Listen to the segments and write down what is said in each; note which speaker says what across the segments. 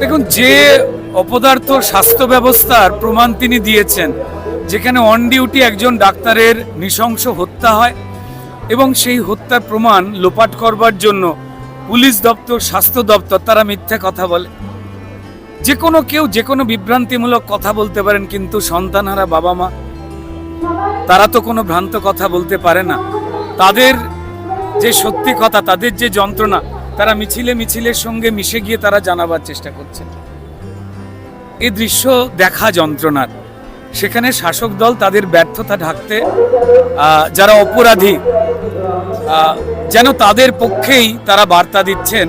Speaker 1: দেখুন, যে অপদার্থ স্বাস্থ্য ব্যবস্থার প্রমাণ তিনি দিয়েছেন, যেখানে অন ডিউটি একজন ডাক্তারের নৃশংস হত্যা হয় এবং সেই হত্যার প্রমাণ লোপাট করবার জন্য পুলিশ দপ্তর, স্বাস্থ্য দপ্তর, তারা মিথ্যে কথা বলে। যে কোনো কেউ, যে কোনো বিভ্রান্তিমূলক কথা বলতে পারেন, কিন্তু সন্তানহারা বাবা মা, তারা তো কোনো ভ্রান্ত কথা বলতে পারে না। তাদের যে সত্যি কথা, তাদের যে যন্ত্রণা তারা মিছিলে মিছিলের সঙ্গে মিশে গিয়ে তারা জানাবার চেষ্টা করছে। এই দৃশ্য দেখা যন্ত্রণার। সেখানে শাসক দল তাদের ব্যর্থতা ঢাকতে যারা অপরাধী যেন তাদের পক্ষেই তারা বার্তা দিচ্ছেন,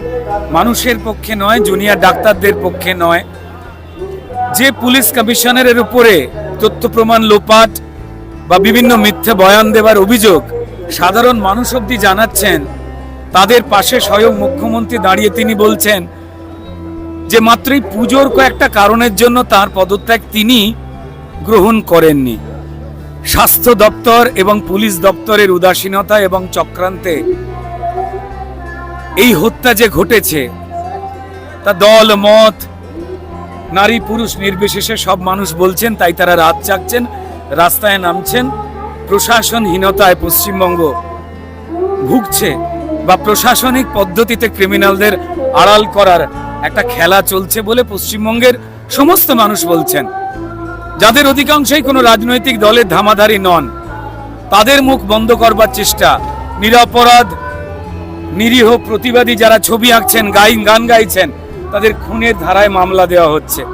Speaker 1: মানুষের পক্ষে নয়, জুনিয়র ডাক্তারদের পক্ষে নয়। যে পুলিশ কমিশনারের উপরে তথ্য প্রমাণ লোপাট বা বিভিন্ন মিথ্যে বয়ান দেবার অভিযোগ সাধারণ মানুষ অব্দি জানাচ্ছেন তাদের পাশে স্বয়ং মুখ্যমন্ত্রী দাঁড়িয়ে তিনি বলছেন যে মাত্রই পুজোর কয়েকটা কারণের জন্য তার পদত্যাগ তিনি গ্রহণ করেননি। স্বাস্থ্য দপ্তর এবং পুলিশ দপ্তরের উদাসীনতা এবং চক্রান্তে এই হত্যা যে ঘটেছে, তা দল, মত, নারী, পুরুষ নির্বিশেষে সব মানুষ বলছেন, তাই তারা রাত জাগছেন, রাস্তায় নামছেন, প্রশাসনহীনতায় পশ্চিমবঙ্গ ভুগছে। বা প্রশাসনিক পদ্ধতিতে ক্রিমিনালদের আড়াল করার একটা খেলা চলছে বলে পশ্চিমবঙ্গের সমস্ত মানুষ বলছেন। যাদের অধিকাংশই কোনো রাজনৈতিক দলের ধামাধারী নন, তাদের মুখ বন্ধ করবার চেষ্টা, নিরপরাধ, নিরীহ প্রতিবাদী যারা ছবি আঁকছেন, গাই গান গাইছেন, তাদের খুনের ধারায় মামলা দেওয়া হচ্ছে।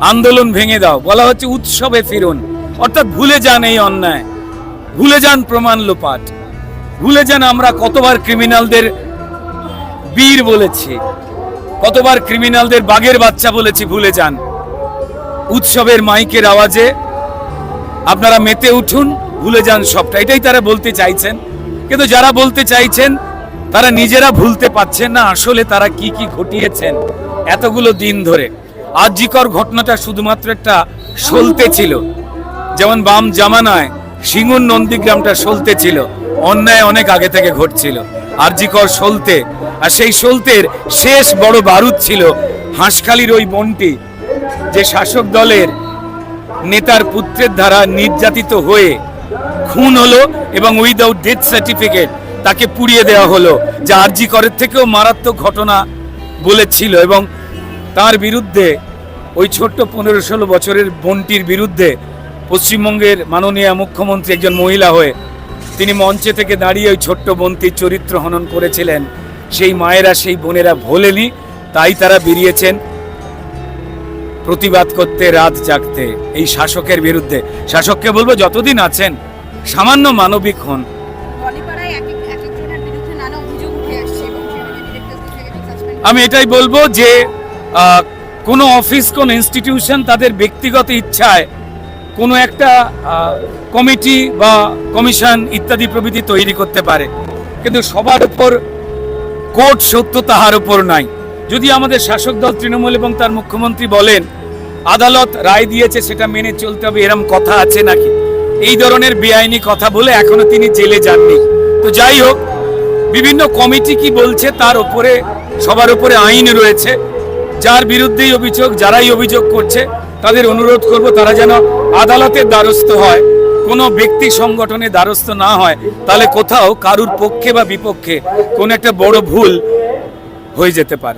Speaker 1: আন্দোলন ভেঙে দাও, বলা হচ্ছে উৎসবে ফিরুন। অর্থাৎ ভুলে যান এই অন্যায়। ভুলে যান প্রমাণ লোপাট। ভুলে যান আমরা কতবার ক্রিমিনালদের বীর বলেছি, কতবার ক্রিমিনালদের বাঘের বাচ্চা বলেছি, ভুলে যান। উৎসবের মাইকের আওয়াজে আপনারা মেতে উঠুন, ভুলে যান সবটা। এটাই তারা বলতে চাইছেন। কিন্তু যারা বলতে চাইছেন, তারা নিজেরা ভুলতে পারছেন না, আসলে তারা কি কি ঘটিয়েছেন এতগুলো দিন ধরে। আর্যিকর ঘটনাটা শুধুমাত্র একটা সলতে ছিল। যেমন বাম জামানায় সিঙ্গুর নন্দীগ্রামটা সলতে ছিল। অন্যায় অনেক আগে থেকে ঘটছিল। আরজিকর সলতে। আর সেই সলতের শেষ বড় বারুদ ছিল হাঁসখালির ওই বনটি, যে শাসক দলের নেতার পুত্রের দ্বারা নির্যাতিত হয়ে খুন হলো এবং উইদাউট ডেথ সার্টিফিকেট তাকে পুড়িয়ে দেওয়া হলো, যা আরজি করের থেকেও মারাত্মক ঘটনা বলেছিল এবং তার বিরুদ্ধে ওই ছোট্ট পনেরো ষোলো বছরের বোনটির বিরুদ্ধে পশ্চিমবঙ্গের মাননীয় মুখ্যমন্ত্রী একজন মহিলা হয়ে তিনি মঞ্চে থেকে দাঁড়িয়ে ওই ছোট্ট বোনটির চরিত্র হনন করেছিলেন। সেই মায়েরা সেই বোনেরা ভোলেনি তাই তারা বেরিয়েছেন প্রতিবাদ করতে রাত জাগতে এই শাসকের বিরুদ্ধে। শাসককে বলব যতদিন আছেন সামান্য মানবিক হন। আমি এটাই বলব যে কোনো অফিস কোন ইনস্টিটিউশন তাদের ব্যক্তিগত ইচ্ছায় কোনো একটা কমিটি বা কমিশন ইত্যাদি প্রভৃতি তৈরি করতে পারে। কিন্তু সবার উপর কোর্ট সত্য তাহার উপর নাই। যদি আমাদের শাসক দল তৃণমূল এবং তার মুখ্যমন্ত্রী বলেন, আদালত রায় দিয়েছে, সেটা মেনে চলতে হবে, এরম কথা আছে নাকি? এই ধরনের বেআইনি কথা বলে এখনও তিনি জেলে যাননি। তো যাই হোক, বিভিন্ন কমিটি কি বলছে তার উপরে, সবার উপরে আইন রয়েছে। যার বিরুদ্ধেই অভিযোগ, যারাই অভিযোগ করছে, তাদের অনুরোধ করব তারা যেন আদালতের দ্বারস্থ হয়। কোনো ব্যক্তি সংগঠনে দ্বারস্থ না হয়, তাহলে কোথাও কারুর পক্ষে বা বিপক্ষে কোনো একটা বড় ভুল হয়ে যেতে পারে।